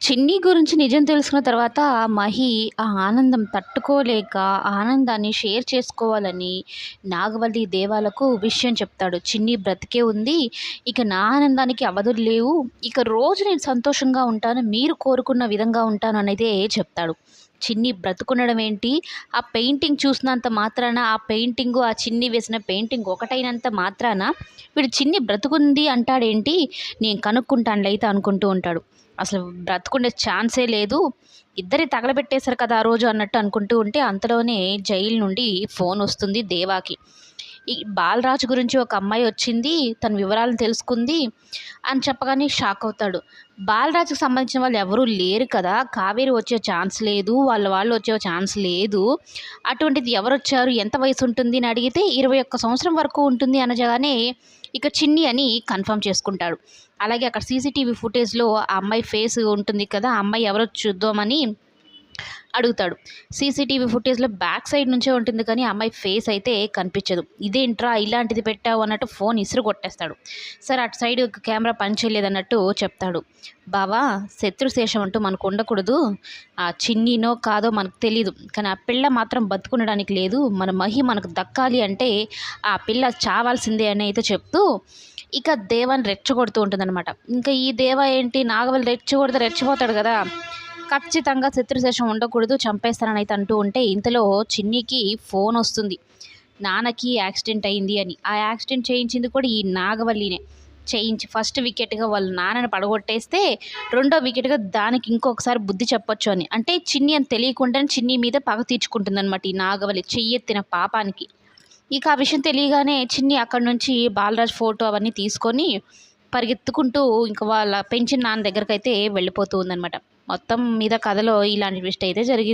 చిన్ని గురించి నిజం తెలుసుకున్న తర్వాత మహి ఆ ఆనందం తట్టుకోలేక ఆనందాన్ని షేర్ చేసుకోవాలని నాగవల్లి దేవాలకు విషయం చెప్తాడు. చిన్ని బ్రతికే ఉంది. ఇక నా ఆనందానికి అవధులు లేవు. ఇక రోజు నేను సంతోషంగా ఉంటాను. మీరు కోరుకున్న విధంగా ఉంటాను అనేది చెప్తాడు. చిన్ని బ్రతుకుండడం ఏంటి? ఆ పెయింటింగ్ చూసినంత మాత్రాన? ఆ పెయింటింగ్ ఆ చిన్ని వేసిన పెయింటింగ్ ఒకటైనంత మాత్రాన? వీడు చిన్ని బ్రతుకుంది అంటాడేంటి? నేను కనుక్కుంటానులే అయితే అనుకుంటూ ఉంటాడు. అసలు బ్రతుకుండే ఛాన్సే లేదు. ఇద్దరి తగలబెట్టేశారు కదా ఆ రోజు అన్నట్టు అనుకుంటూ ఉంటే అంతలోనే జైలు నుండి ఫోన్ వస్తుంది దేవాకి. ఈ బాలరాజు గురించి ఒక అమ్మాయి వచ్చింది తన వివరాలను తెలుసుకుంది అని చెప్పగానే షాక్ అవుతాడు. బాలరాజుకి సంబంధించిన వాళ్ళు ఎవరూ లేరు కదా కావేరి వచ్చే ఛాన్స్ లేదు వాళ్ళ వాళ్ళు వచ్చే ఛాన్స్ లేదు. అటువంటిది ఎవరు వచ్చారు ఎంత వయసు ఉంటుంది అని అడిగితే ఇరవై ఒక్క సంవత్సరం వరకు ఉంటుంది అనగానే ఇక చిన్ని అని కన్ఫర్మ్ చేసుకుంటాడు. అలాగే అక్కడ సీసీటీవీ ఫుటేజ్లో ఆ అమ్మాయి ఫేస్ ఉంటుంది కదా ఆ అమ్మాయి ఎవరో చూద్దామని అడుగుతాడు. సీసీటీవీ ఫుటేజ్లో బ్యాక్ సైడ్ నుంచే ఉంటుంది కానీ అమ్మాయి ఫేస్ అయితే కనిపించదు. ఇదేంట్రా ఇలాంటిది పెట్టావు అన్నట్టు ఫోన్ ఇసురు కొట్టేస్తాడు. సరే అటు సైడ్ కెమెరా పనిచేయలేదన్నట్టు చెప్తాడు. బావా శత్రుశేషం అంటూ మనకు ఉండకూడదు. ఆ చిన్నీనో కాదో మనకు తెలియదు కానీ ఆ పిల్ల మాత్రం బతుకుండడానికి లేదు. మన మహి మనకు దక్కాలి అంటే ఆ పిల్ల చావాల్సిందే అని అయితే చెప్తూ ఇక దేవాన్ని రెచ్చగొడుతూ ఉంటుందన్నమాట. ఇంకా ఈ దేవ ఏంటి? నాగవల్లి రెచ్చగొడితే రెచ్చిపోతాడు కదా. ఖచ్చితంగా శత్రుశేషం ఉండకూడదు చంపేస్తానని అయితే అంటూ ఉంటే ఇంతలో చిన్నికి ఫోన్ వస్తుంది. నాన్నకి యాక్సిడెంట్ అయింది అని. ఆ యాక్సిడెంట్ చేయించింది కూడా ఈ నాగవల్లినే. చేయించి ఫస్ట్ వికెట్గా వాళ్ళ నాన్నని పడగొట్టేస్తే రెండో వికెట్గా దానికి ఇంకొకసారి బుద్ధి చెప్పొచ్చు అని. అంటే చిన్ని అని తెలియకుండానే చిన్ని మీద పగ తీర్చుకుంటుంది అనమాట ఈ నాగవల్లి చెయ్యెత్తిన పాపానికి. ఇక ఆ విషయం తెలియగానే చిన్ని అక్కడి నుంచి బాలరాజ్ ఫోటో అవన్నీ తీసుకొని పరిగెత్తుకుంటూ ఇంకా వాళ్ళ పెంచిన నాన్న దగ్గరకైతే వెళ్ళిపోతుందనమాట వెళ్ళిపోతూ ఉందన్నమాట. మొత్తం మీద కథలో ఇలాంటి ట్విస్ట్ అయితే జరిగింది.